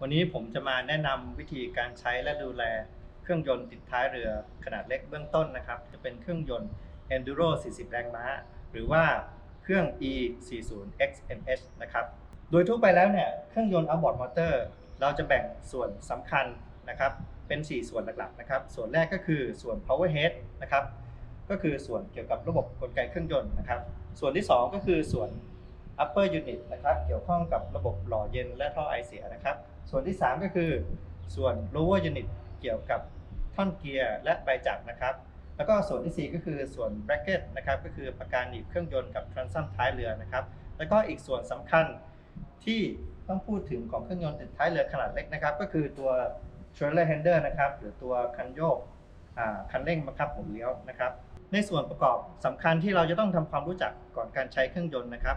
วันนี้ผมจะมาแนะนำวิธีการใช้และดูแลเครื่องยนต์ติดท้ายเรือขนาดเล็กเบื้องต้นนะครับ จะเป็นเครื่องยนต์ Enduro 40 แรงม้า หรือว่าเครื่อง E 4 0 XMH นะครับ โดยทั่วไปแล้วเนี่ยเครื่องยนต์ outboard motor เราจะแบ่งส่วนสำคัญนะครับ เป็น 4 ส่วนหลักๆนะครับ ส่วนแรกก็คือส่วน power head นะครับ ก็คือส่วนเกี่ยวกับระบบกลไกเครื่องยนต์นะครับ ส่วนที่ 2 ก็คือส่วน upper unit นะครับ เกี่ยวข้องกับระบบหล่อเย็นและท่อไอเสียนะครับ ส่วนที่ 3 ก็คือ ส่วน lower unit เกี่ยวกับท่อนเกียร์และใบจักรนะครับ แล้วก็ส่วนทีสี่ 4 ก็คือส่วน bracket นะครับก็คือประการหนีบเครื่องยนต์กับ transom ท้ายเรือนะครับ แล้วก็อีกส่วนสำคัญที่ต้องพูดถึงของเครื่องยนต์ติดท้ายเรือขนาดเล็กนะครับ ก็คือตัว trailer hander นะครับหรือตัวคันโยกคันเร่งบังคับหมุนเลี้ยวนะครับ ในส่วนประกอบสำคัญที่เราจะต้องทำความรู้จักก่อนการใช้เครื่องยนต์นะครับ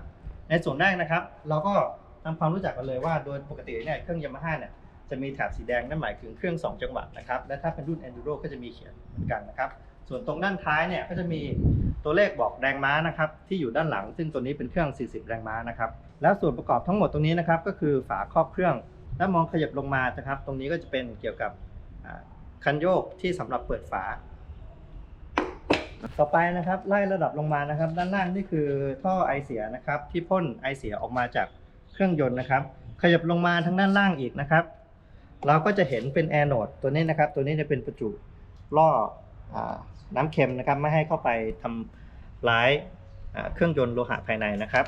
ในส่วนแรกนะครับ เราก็ ทำความรู้จักกันเลยว่าโดยปกติเนี่ยเครื่องยามาฮ่าเนี่ยจะมีแถบสีแดงนั่นหมายถึงเครื่อง 2 จังหวะนะครับและถ้าเป็นรุ่น Enduro ก็จะมีเขียนเหมือนกันนะครับส่วนตรงด้านท้ายเนี่ยก็จะมีตัวเลขบอกแรงม้านะครับที่อยู่ด้านหลัง ซึ่งตัวนี้เป็นเครื่อง 40 แรงม้านะครับแล้วส่วนประกอบทั้งหมดตรงนี้นะครับก็คือฝาครอบเครื่อง และมองขยับลงมานะครับ ตรงนี้ก็จะเป็นเกี่ยวกับคันโยกที่สำหรับเปิดฝา ต่อไปนะครับไล่ระดับลงมานะครับ ด้านล่างนี่คือท่อไอเสียนะครับที่พ่นไอเสียออกมาจาก เครื่องยนต์นะครับ ขยับลงมาทางด้านล่างอีกนะครับ เราก็จะเห็นเป็นแอร์โนดตัวนี้นะครับ ตัวนี้จะเป็นประจุล่ออน้ำเค็มนะครับ ไม่ให้เข้าไปทำร้ายเครื่องยนต์โลหะภายในนะครับ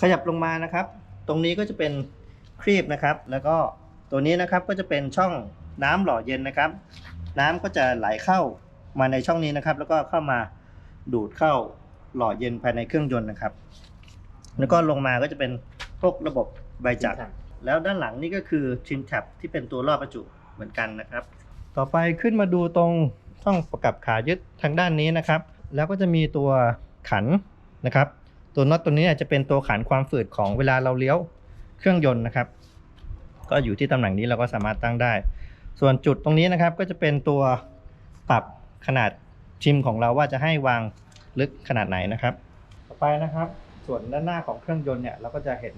ขยับลงมานะครับ ตรงนี้ก็จะเป็นครีบนะครับ แล้วก็ตัวนี้นะครับก็จะเป็นช่องน้ำหล่อเย็นนะครับ น้ำก็จะไหลเข้ามาในช่องนี้นะครับ แล้วก็เข้ามาดูดเข้าหล่อเย็นภายในเครื่องยนต์นะครับ แล้วก็ลงมาก็จะเป็น พวกระบบใบจักรแล้วด้านหลังนี่ก็คือชินแท็บที่เป็นตัวรอบประจุเหมือนกันนะครับ ต่อไปขึ้นมาดูตรงช่องประกับขายึดทางด้านนี้นะครับ แล้วก็จะมีตัวขันนะครับ ตัวน็อตตัวนี้จะเป็นตัวขันความฝืดของเวลาเราเลี้ยวเครื่องยนต์นะครับ ก็อยู่ที่ตำแหน่งนี้เราก็สามารถตั้งได้ ส่วนจุดตรงนี้นะครับก็จะเป็นตัวปรับขนาดชิมของเราว่าจะให้วางลึกขนาดไหนนะครับ ต่อไปนะครับ ส่วนด้านหน้าของเครื่องยนต์เนี่ยเราก็จะเห็น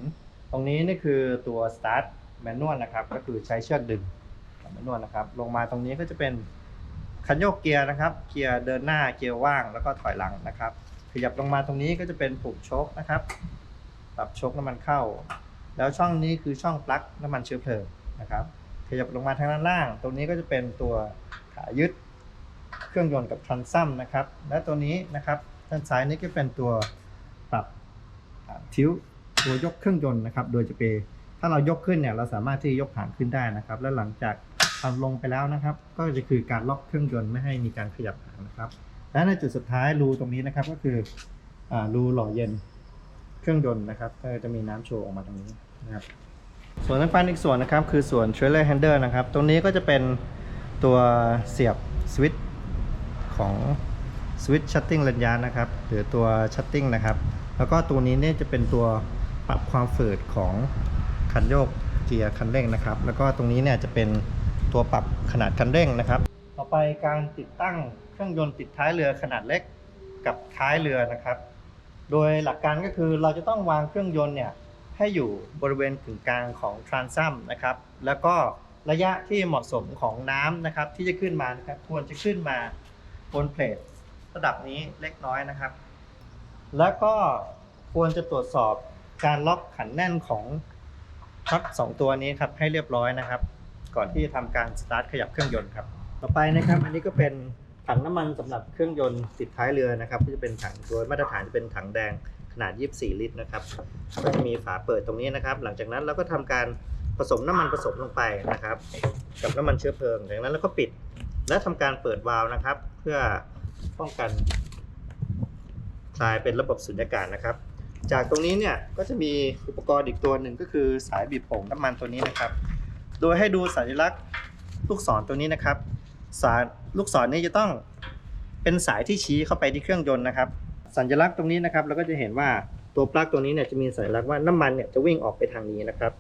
ตรงนี้นี่คือตัว start manual นะครับก็คือใช้เชือกดึง manual นะครับลงมาตรงนี้ก็จะเป็นคันโยกเกียร์นะครับ เกียร์เดินหน้าเกียร์ว่างแล้วก็ถอยหลังนะครับ ขยับลงมาตรงนี้ก็จะเป็นปุ่มชคนะครับปรับชคน้ำมันเข้า แล้วช่องนี้คือช่องปลั๊กน้ำมันเชื้อเพลิงนะครับขยับลงมาทางด้านล่าง ตรงนี้ก็จะเป็นตัวขายึดเครื่องยนต์กับทรานซัมนะครับ และตัวนี้นะครับด้านซ้ายนี่ก็เป็นตัว ทิ้วตัวยกเครื่องยนต์นะครับ โดยจะเปถ้าเรายกขึ้นเนี่ยเราสามารถที่จะยกหางขึ้นได้นะครับ และหลังจากทำลงไปแล้วนะครับ ก็จะคือการล็อกเครื่องยนต์ไม่ให้มีการขยับหางนะครับ และในจุดสุดท้ายรูตรงนี้นะครับก็คืออรูหล่อเย็นเครื่องยนต์นะครับก็จะมีน้ำโชว์ออกมาตรงนี้นะครับส่วนสำคัญอีกส่วนนะครับคือส่วน trailer hander นะครับ ตรงนี้ก็จะเป็นตัวเสียบสวิตช์ของสวิตช์ชัตติ้งระยะนะครับหรือตัวชัตติ้งนะครับ แล้วก็ตัวนี้เนี่ยจะเป็นตัวปรับความฝืดของคันโยกเกียร์คันเร่งนะครับ แล้วก็ตรงนี้เนี่ยจะเป็นตัวปรับขนาดคันเร่งนะครับ ต่อไปการติดตั้งเครื่องยนต์ติดท้ายเรือขนาดเล็กกับท้ายเรือนะครับ โดยหลักการก็คือเราจะต้องวางเครื่องยนต์เนี่ยให้อยู่บริเวณกึ่งกลางของทรานซัมนะครับ แล้วก็ระยะที่เหมาะสมของน้ำนะครับที่จะขึ้นมานะครับควรจะขึ้นมาบนเพลทระดับนี้เล็กน้อยนะครับ แล้วก็ควรจะตรวจสอบการล็อกขันแน่นของน็อตสองตัวนี้ครับให้เรียบร้อยนะครับ ก่อนที่จะทำการสตาร์ทขยับเครื่องยนต์ครับ ต่อไปนะครับ อันนี้ก็เป็นถังน้ำมันสำหรับเครื่องยนต์ติดท้ายเรือนะครับที่จะเป็นถังโดยมาตรฐานจะเป็นถังแดงขนาด 24 ลิตรนะครับก็จะมีฝาเปิดตรงนี้นะครับ หลังจากนั้นเราก็ทำการผสมน้ำมันผสมลงไปนะครับ กับน้ำมันเชื้อเพลิงจากนั้นเราก็ปิด และทำการเปิดวาล์วนะครับ เพื่อป้องกัน คลายเป็นระบบสุญญากาศนะครับ จากตรงนี้เนี่ยก็จะมีอุปกรณ์อีกตัวหนึ่งก็คือสายบีบโป่งน้ำมันตัวนี้นะครับ โดยให้ดูสัญลักษณ์ลูกศรตัวนี้นะครับ สายลูกศรนี้จะต้องเป็นสายที่ชี้เข้าไปที่เครื่องยนต์นะครับ สัญลักษณ์ตรงนี้นะครับเราก็จะเห็นว่าตัวปลั๊กตัวนี้เนี่ยจะมีสัญลักษณ์ว่าน้ำมันเนี่ยจะวิ่งออกไปทางนี้นะครับ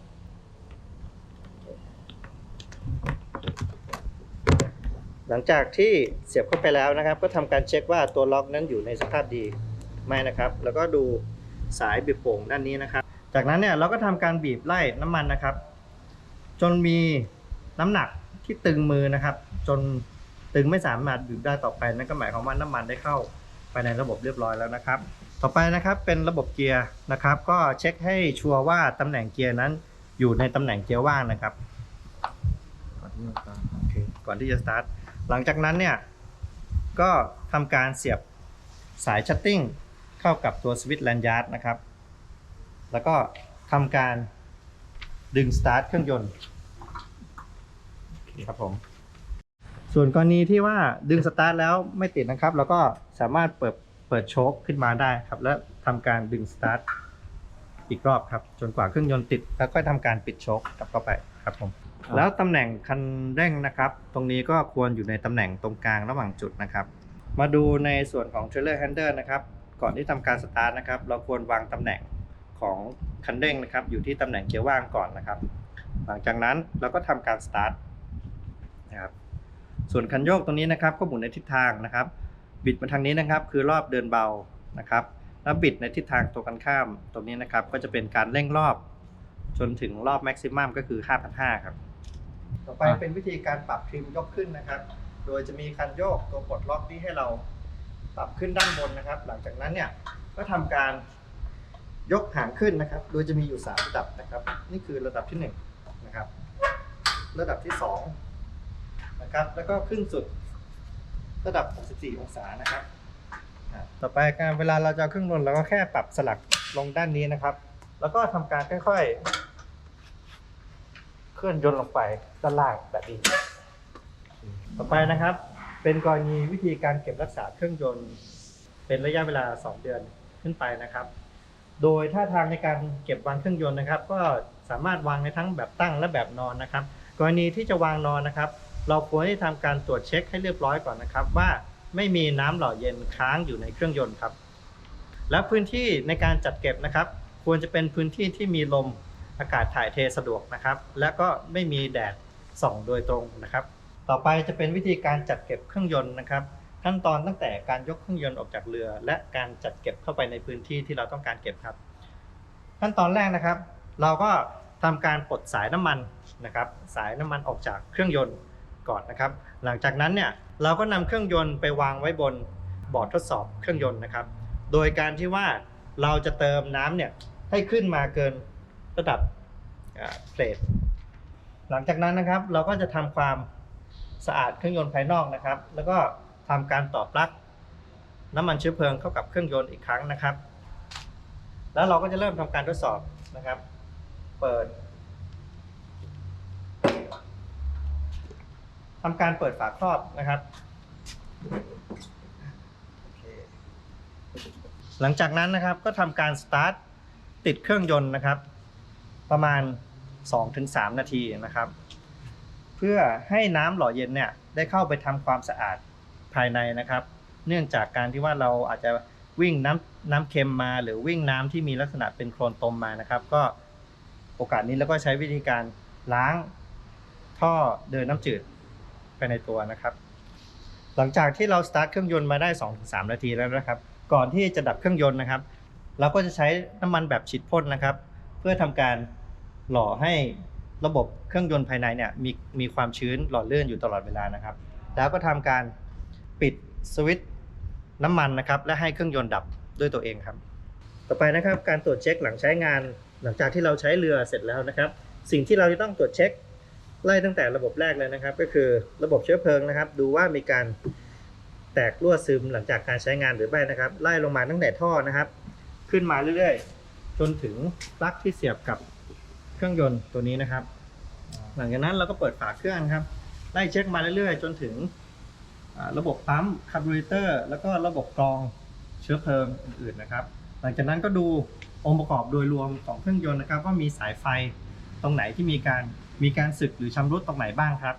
หลังจากที่เสียบเข้าไปแล้วนะครับ ก็ทำการเช็คว่าตัวล็อกนั้นอยู่ในสภาพดี ไหมนะครับ แล้วก็ดูสายบีบโป่งด้านนี้นะครับ จากนั้นเนี่ยเราก็ทำการบีบไล่น้ำมันนะครับ จนมีน้ำหนักที่ตึงมือนะครับ จนตึงไม่สามารถบีบได้ต่อไปนั่นก็หมายความว่าน้ำมันได้เข้าไปในระบบเรียบร้อยแล้วนะครับ ต่อไปนะครับเป็นระบบเกียร์นะครับ ก็เช็คให้ชัวร์ว่าตำแหน่งเกียร์นั้นอยู่ในตำแหน่งเกียร์ว่างนะครับ ก่อนที่จะตามโอเคก่อนที่จะสตาร์ท หลังจากนั้นเนี่ย ก็ทำการเสียบสายชัตติ้ง เข้ากับตัวสวิตช์แลนยาร์ดนะครับ แล้วก็ทำการดึงสตาร์ทเครื่องยนต์ครับผม ส่วนกรณีที่ว่าดึงสตาร์ทแล้วไม่ติดนะครับเราก็สามารถเปิดเปิดโชคขึ้นมาได้ครับ และทำการดึงสตาร์ทอีกรอบครับจนกว่าเครื่องยนต์ติด แล้วก็ทำการปิดโชคกลับเข้าไปครับผมแล้วตำแหน่งคันเร่งนะครับ ตรงนี้ก็ควรอยู่ในตำแหน่งตรงกลางระหว่างจุดนะครับ มาดูในส่วนของ trailer hander นะครับ ก่อนที่ทำการสตาร์ทนะครับ เราควรวางตำแหน่งของคันเร่งนะครับ อยู่ที่ตำแหน่งเกียร์ว่างก่อนนะครับ หลังจากนั้นเราก็ทำการสตาร์ทนะครับส่วนคันโยกตรงนี้นะครับ ก็หมุนในทิศทางนะครับ บิดมาทางนี้นะครับ คือรอบเดินเบานะครับแล้วบิดในทิศทางตรงกันข้ามตรงนี้นะครับ ก็จะเป็นการเร่งรอบจนถึงรอบแม็กซิมัมก็คือ 5,500 ครับ ต่อไปเป็นวิธีการปรับทริมยกขึ้นนะครับ โดยจะมีคันโยกตัวปลดล็อกที่ให้เรา ปรับขึ้นด้านบนนะครับ หลังจากนั้นเนี่ยก็ทำการยกหางขึ้นนะครับ โดยจะมีอยู่ 3 ระดับนะครับ นี่คือระดับที่1นะครับ ระดับที่2นะครับ แล้วก็ขึ้นสุดระดับ 64 องศานะครับ ต่อไปการเวลาเราจะเอาเครื่องยนเราก็แค่ปรับสลักลงด้านนี้นะครับ แล้วก็ทำการค่อยๆ เคลื่อนยนต์ลงไปด้านล่างแบบนี้ ต่อไปนะครับ เป็นกรณีวิธีการเก็บรักษาเครื่องยนต์ เป็นระยะเวลา 2 เดือนขึ้นไปนะครับ โดยท่าทางในการเก็บวางเครื่องยนต์นะครับ ก็สามารถวางในทั้งแบบตั้งและแบบนอนนะครับ กรณีที่จะวางนอนนะครับ เราควรที่ทำการตรวจเช็คให้เรียบร้อยก่อนนะครับ ว่าไม่มีน้ำหล่อเย็นค้างอยู่ในเครื่องยนต์ครับ และพื้นที่ในการจัดเก็บนะครับ ควรจะเป็นพื้นที่ที่มีลมอากาศถ่ายเทสะดวกนะครับ และก็ไม่มีแดดส่องโดยตรงนะครับ ต่อไปจะเป็นวิธีการจัดเก็บเครื่องยนต์นะครับ ขั้นตอนตั้งแต่การยกเครื่องยนต์ออกจากเรือ และการจัดเก็บเข้าไปในพื้นที่ที่เราต้องการเก็บครับ ขั้นตอนแรกนะครับ เราก็ทำการปลดสายน้ำมันนะครับ สายน้ำมันออกจากเครื่องยนต์ก่อนนะครับ หลังจากนั้นเนี่ยเราก็นำเครื่องยนต์ไปวางไว้บนบอร์ดทดสอบเครื่องยนต์นะครับ โดยการที่ว่าเราจะเติมน้ำเนี่ยให้ขึ้นมาเกินระดับเกรดหลังจากนั้นนะครับ เราก็จะทำความ สะอาดเครื่องยนต์ภายนอกนะครับ แล้วก็ทำการต่อปลั๊กน้ำมันเชื้อเพลิงเข้ากับเครื่องยนต์อีกครั้งนะครับ แล้วเราก็จะเริ่มทำการทดสอบนะครับ เปิดทำการเปิดฝาครอบนะครับ หลังจากนั้นนะครับก็ทำการสตาร์ทติดเครื่องยนต์นะครับ ประมาณ 2-3 นาทีนะครับ พื่อให้น้ำหล่อเย็นเนี่ยได้เข้าไปทำความสะอาดภายในนะครับ เนื่องจากการที่ว่าเราอาจจะวิ่งน้ำน้ำเค็มมา หรือวิ่งน้ำที่มีลักษณะเป็นโคลนตมมานะครับ ก็โอกาสนี้เราก็ใช้วิธีการล้างท่อเดินน้ำจืดไปในตัวนะครับ หลังจากที่เราสตาร์ทเครื่องยนต์มาได้ 2-3 นาทีแล้วนะครับ ก่อนที่จะดับเครื่องยนต์นะครับ เราก็จะใช้น้ำมันแบบฉีดพ่นนะครับ เพื่อทำการหล่อให้ ระบบเครื่องยนต์ภายในเนี่ยมีมีความชื้นหล่อเลื่อนอยู่ตลอดเวลานะครับ แล้วก็ทำการปิดสวิตช์น้ำมันนะครับ และให้เครื่องยนต์ดับด้วยตัวเองครับ ต่อไปนะครับการตรวจเช็คหลังใช้งาน หลังจากที่เราใช้เรือเสร็จแล้วนะครับ สิ่งที่เราจะต้องตรวจเช็คไล่ตั้งแต่ระบบแรกเลยนะครับ ก็คือระบบเชื้อเพลิงนะครับ ดูว่ามีการแตกรั่วซึมหลังจากการใช้งานหรือไม่นะครับ ไล่ลงมาตั้งแต่ท่อนะครับ ขึ้นมาเรื่อยๆ จนถึงปลั๊กที่เสียบกับ เครื่องยนต์ตัวนี้นะครับ หลังจากนั้นเราก็เปิดฝาเครื่องครับไล่เช็คมาเรื่อยๆ จนถึงระบบปั๊มคาร์บูเรเตอร์แล้วก็ระบบกรองเชื้อเพลิงอื่นๆนะครับ หลังจากนั้นก็ดูองค์ประกอบโดยรวมของเครื่องยนต์นะครับว่ามีสายไฟตรงไหนที่มีการมีการสึกหรือชำรุดตรงไหนบ้างครับ